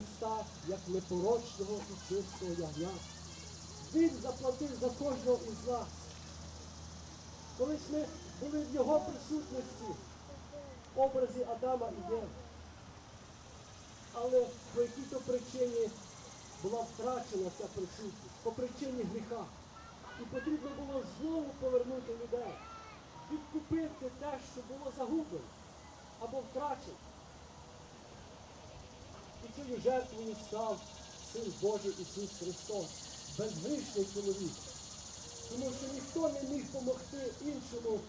Христа як непорочного і чистого ягня. Він заплатив за кожного із нас. Колись ми були в Його присутності, в образі Адама і Єви. Але по якій-то причині була втрачена ця присутність, по причині гріха. І потрібно було знову повернути людей, відкупити те, що було загублено або втрачено. Цією жертвою став Син Божий Ісус Христос, безгрішний чоловік. Тому що ніхто не міг допомогти іншому,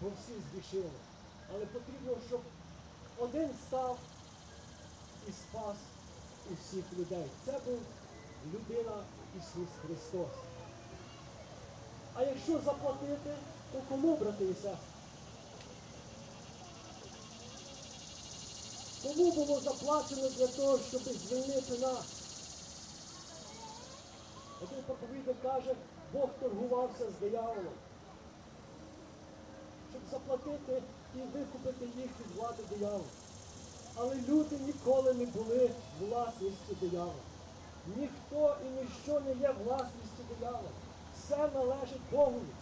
бо всі згрішили. Але потрібно, щоб один став і спас усіх людей. Це був людина Ісус Христос. А якщо заплатити, то кому, брати і сестри? Кому було заплачено для того, щоб звільнити нас? Один проповідник каже, Бог торгувався з дияволом, щоб заплатити і викупити їх від влади диявола. Але люди ніколи не були власністю диявола. Ніхто і ніщо не є власністю диявола. Все належить Богові.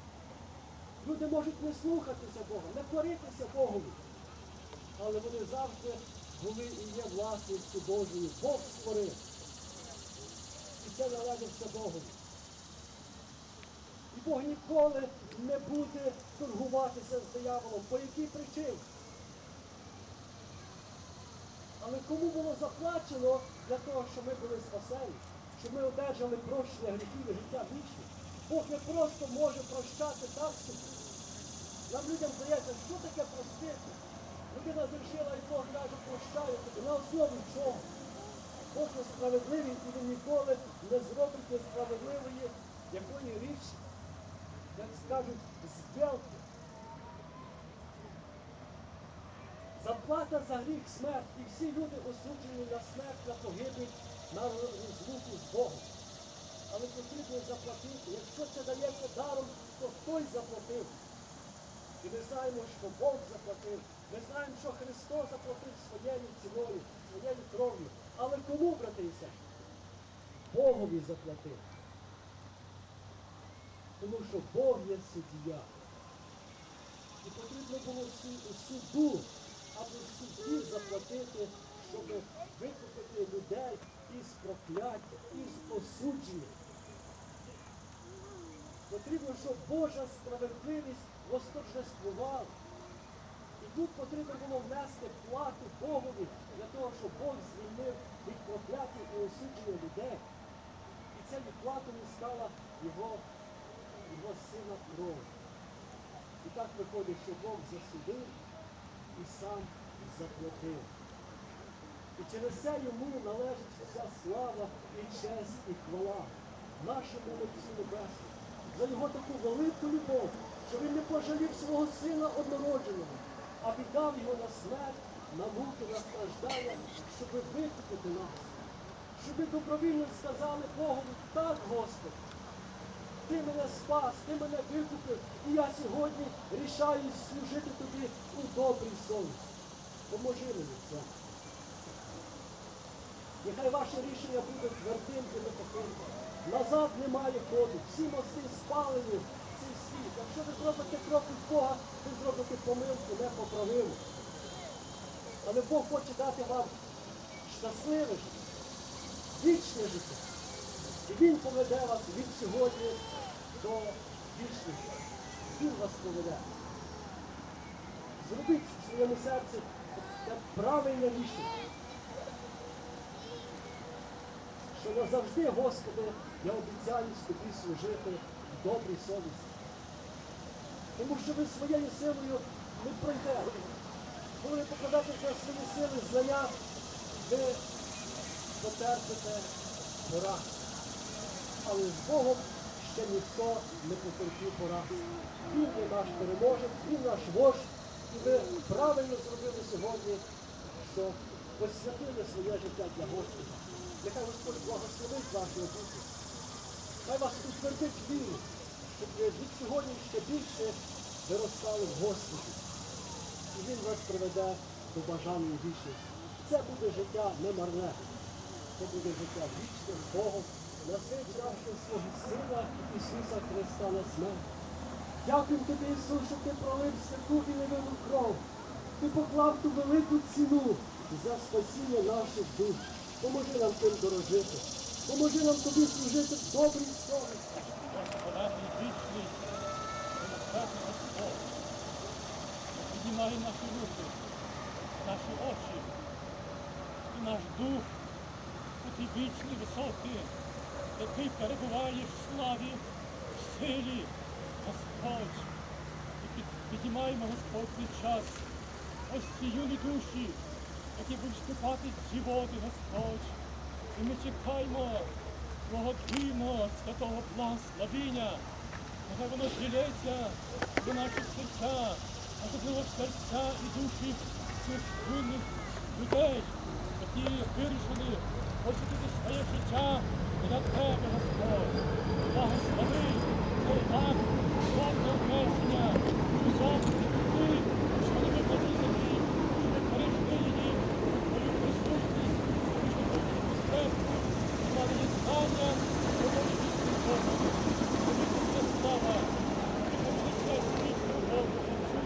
Люди можуть не слухатися Бога, не коритися Богові. Але вони завжди були і є власністю Божою. Бог створив. І це належить все Богові. І Бог ніколи не буде торгуватися з дияволом. По якій причині? Але кому було заплачено для того, щоб ми були спасені, щоб ми одержали прощення гріхів і життя вічне? Бог не просто може прощати так собі. Нам людям здається, що таке простити? Людина зрішила і Бог каже, прощаю тобі. На основі чого? Бог є справедливий і він ніколи не зробить несправедливої якої річі, як скажуть, збілки. Заплата за гріх смерть, і всі люди осуджені на смерть, на погибель, на розлуку з Богом. Але потрібно заплатити. Якщо це дається даром, то хтось заплатив. І ми знаємо, що Бог заплатив. Ми знаємо, що Христос заплатив своєю ціною, своєю кров'ю. Але кому, брати і сестри? Богові заплатив. Тому що Бог є суддя. І потрібно було су- суду або судді заплатити, щоб викупити людей із прокляття, із осудження. Потрібно, щоб Божа справедливість восторжествувала. Тут потрібно було внести плату Богові для того, щоб Бог звільнив від прокляття і осудження людей. І цією платою стала його, його сина кров. І так виходить, що Бог засудив і сам заплатив. І через це йому належить вся слава і честь і хвала нашому Отцю Небесному за його таку велику любов, що він не пожалів свого сина однородженого, а віддав його на смерть, на муки, на страждання, щоб викупити нас, щоб добровільно сказали Богу, так, Господи, ти мене спас, ти мене викупив, і я сьогодні рішаю служити тобі у добрій совісті. Поможи мені цьому. Нехай ваше рішення буде твердим і непохитним. Назад немає ходу. Всі мости спалені Якщо ви зробите крок від Бога, ви зробите помилку непоправиму. Але Бог хоче дати вам щасливе життя, вічне життя. І Він поведе вас від сьогодні до вічності. Він вас поведе. Зробіть в своєму серці те правильне рішення. Що назавжди, Господи, я обіцяю тобі служити в добрій совісті. Тому що ви своєю силою не пройдете. Коли на свої сили знання, ви потерпите поразку. Але з Богом ще ніхто не потерпів поразки. Він є наш переможець, він наш вождь. І ви правильно зробили сьогодні, що посвятили своє життя для Господа. Нехай Господь благословить вашу душу. Хай вас утвердить віру, щоб від сьогодні ще більше виростали в Господі. І Він вас приведе до бажаної вічності. Це буде життя не марне. це буде життя вічне з Богом, насичавши свого Сина Ісуса Христа на смерть. Дякую тобі, Ісус, що ти пролив святу і невинну кров. Ти поклав ту велику ціну за спасіння наших душ. Поможи нам тим дорожити. Поможи нам тобі служити в добрій совісті. Господи вічний, милосердний Господь, піднімай наші руки, наші очі і наш дух у ті вічні де ти перебуваєш в славі, в силі, Господь. І під- піднімаємо, Господь, цей час, ось ці юні душі, які будуть вступати в ці води, Господь. І ми чекаємо Дивного святого благословіння. Нехай воно зілється до наших серця, особливо в серця і душі цих юних людей, які вирішили посвятити своє життя для Тебе, Господь. Благослови цей акт обмеження, цю заповідь Ти, що вони виконали землі, що ми перейшли її у Твою присутність, вийшли до Твою церкву, мали її знання, проводили вічний Богу. Тобі буде слава, тобі буде честь вічного Богу, Отцю,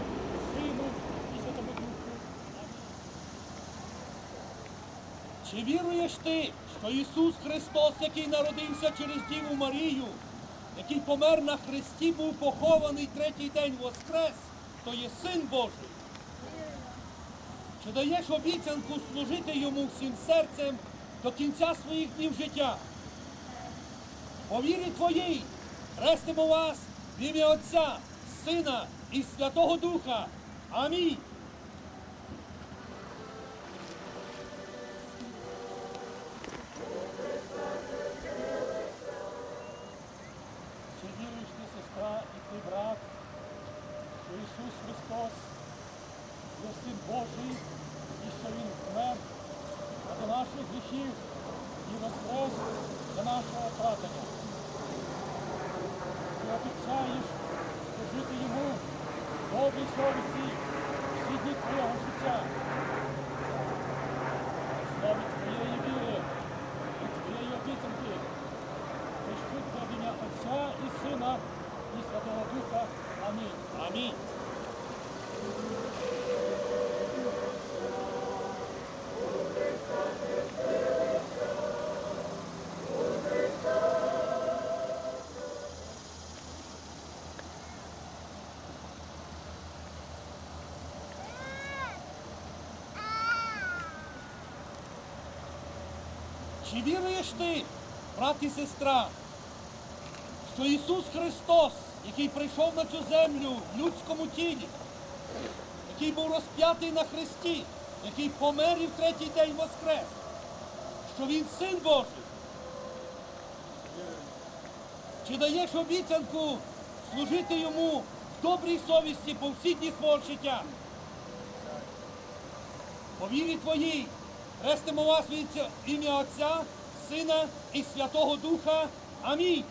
Сину і Святому Духу. Амінь. Чи віруєш ти, що Ісус Христос, який народився через Діву Марію, який помер на Христі, був похований третій день воскрес, то є Син Божий? Чи даєш обіцянку служити йому всім серцем до кінця своїх днів життя? По вірі твоїй хрестимо вас в ім'я Отця, Сина і Святого Духа. Амінь. Ісус Христос є Син Божий і що Він вмер до наших гріхів і воскрес для нашого оправдання? Ти обіцяєш служити Йому добрій совісті всі дні твого життя. Чи віруєш ти, брат і сестра, що Ісус Христос, який прийшов на цю землю в людському тілі, який був розп'ятий на Христі, який помер і в третій день воскрес, що Він Син Божий? Чи даєш обіцянку служити йому в добрій совісті по всі дні свого життя? По вірі твоїй хрестимо вас від ім'я Отця, Сина і Святого Духа. Амінь.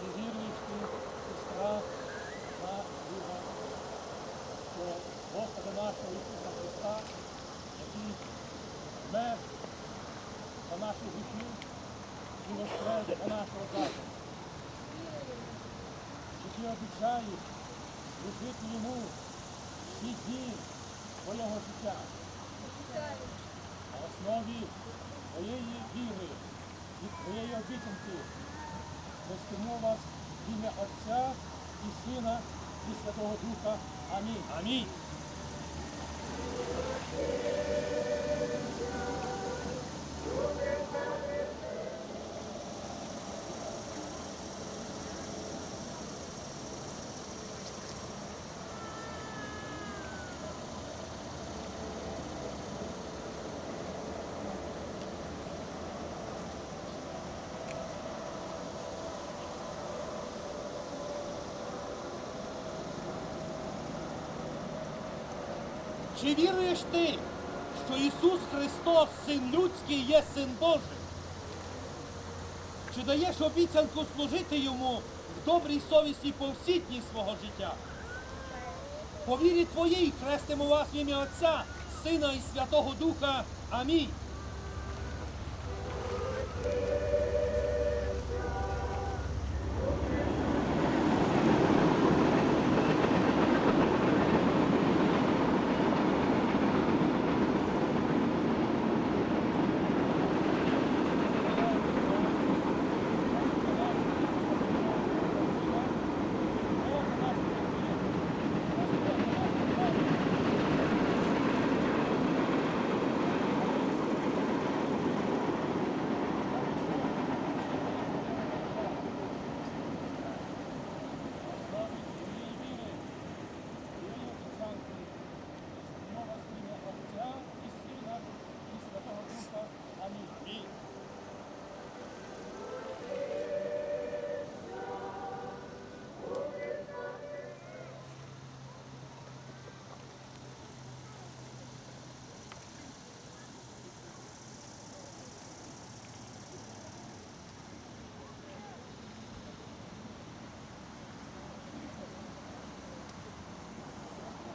Чи віруєш ти, сестра, та друга, що Господа нашого Ісуса Христа, який вмер наші гріхи і воскрес для нашого захисту? Чи ти обіцяєш служити йому всі дні твого життя? На основі твоєї віри і твоєї обіцянки Хрестимо вас в ім'я Отця і Сина і Святого Духа. Амінь. Амінь. Чи віруєш ти, що Ісус Христос, Син людський, є Син Божий? Чи даєш обіцянку служити йому в добрій совісті по всі дні свого життя? По вірі твоїй хрестимо вас в ім'я Отця, Сина і Святого Духа. Амінь.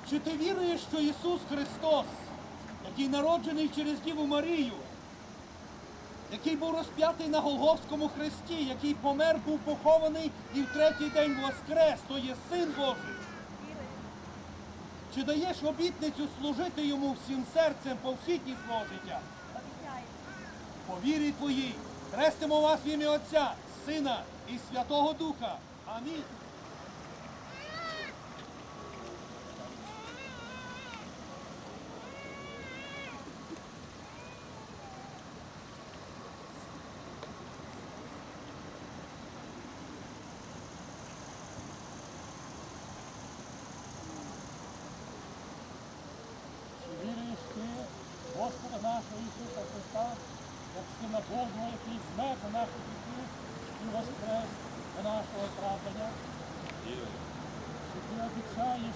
Чи ти віруєш, що Ісус Христос, який народжений через Діву Марію, який був розп'ятий на Голгофському хресті, який помер, був похований і в третій день воскрес, то є Син Божий? Чи даєш обітницю служити йому всім серцем по всі дні свого життя? По вірі твоїй, хрестимо вас в ім'я Отця, Сина і Святого Духа. Амінь. Чи віруєш ти, Господа нашого Ісуса Христа, змер за наші гріхи і воскрес до нашого оправдання? Чи ти обіцяєш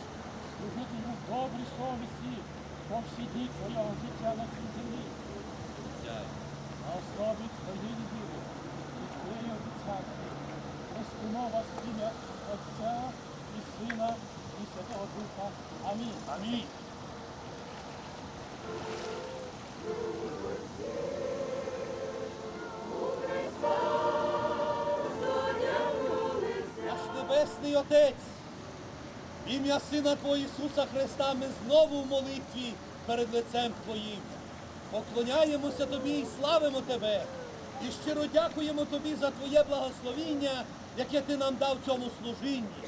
служити йому добрій совісті по всі дні твого життя на цій землі? На основі твоєї віри і твоєї обіцянки хрестимо вас ім'я Отця і Сина і Святого Духа. Амінь. Амінь. Небесний Отець, в ім'я Сина Твого Ісуса Христа ми знову в молитві перед лицем Твоїм. Поклоняємося Тобі і славимо Тебе. І щиро дякуємо Тобі за Твоє благословіння, яке Ти нам дав цьому служінні.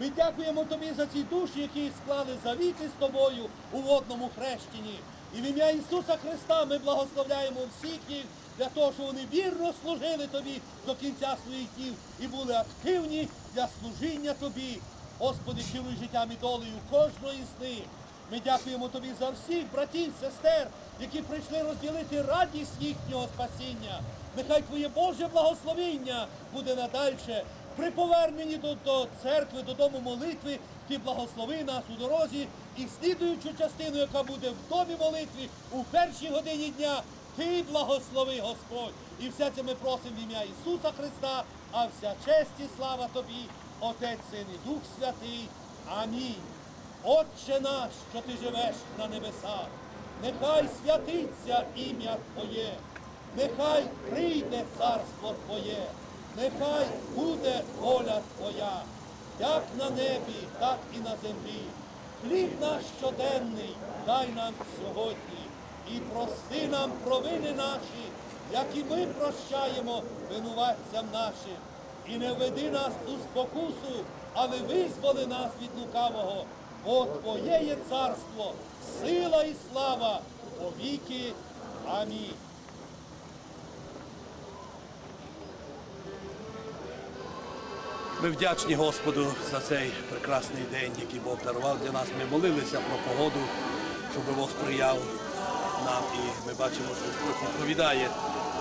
Ми дякуємо Тобі за ці душі, які склали завіти з Тобою у водному хрещенні. І в ім'я Ісуса Христа ми благословляємо всіх їх для того, щоб вони вірно служили Тобі до кінця своїх днів і були активні для служіння Тобі. Господи, керуй життям і долею кожного із них. Ми дякуємо Тобі за всіх братів, сестер, які прийшли розділити радість їхнього спасіння. Нехай Твоє Боже благословіння буде надальше. При поверненні до, до церкви, додому молитви, ти благослови нас у дорозі і слідуючу частину, яка буде в домі молитви у першій годині дня, ти благослови Господь. І все це ми просимо в ім'я Ісуса Христа, а вся честь і слава тобі, Отець, Син і Дух Святий. Амінь. Отче наш, що ти живеш на небесах, нехай святиться ім'я Твоє, нехай прийде царство Твоє, нехай буде воля Твоя, як на небі, так і на землі. Хліб наш щоденний дай нам сьогодні і прости нам провини наші, як і ми прощаємо винуватцям нашим. І не веди нас у спокусу, але визволи нас від лукавого. Бо Твоє є царство, сила і слава повіки. Амінь. Ми вдячні Господу за цей прекрасний день, який Бог дарував для нас. Ми молилися про погоду, щоб Бог сприяв нам. І ми бачимо, що Господь відповідає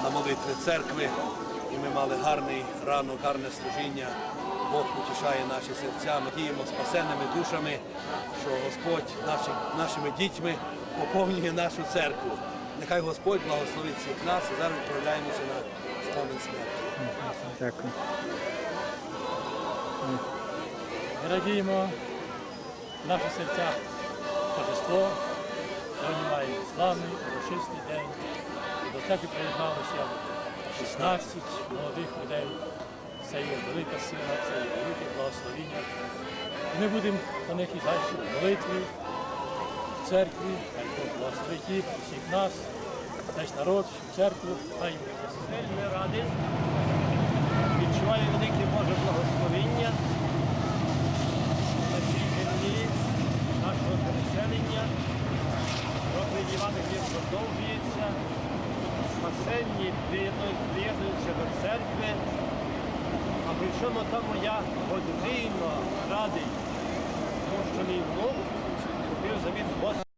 на молитви церкви. І ми мали гарний ранок, гарне служіння. Бог утішає наші серця. Ми діємо спасенними душами, що Господь наші, нашими дітьми поповнює нашу церкву. Нехай Господь благословить всіх нас і зараз відправляємося на спомин смерті. Дякую. Радіємо в наших серцях торжество. Сьогодні маємо славний урочистий день. До церкви приєдналося 16 молодих людей. Це є велика сила, це є велике благословіння. І ми будемо на них і далі в молитві, в церкві, хай Бог благословить їх, всіх нас, весь народ, всю церкву, хай їм. Вельми радий, відчуваю велике Боже благословення на цій землі нашого переселення співати він продовжується. Спасенні приєднуються до церкви. А при чому тому я подвійно радий, тому що мій внук купив завіт Господа.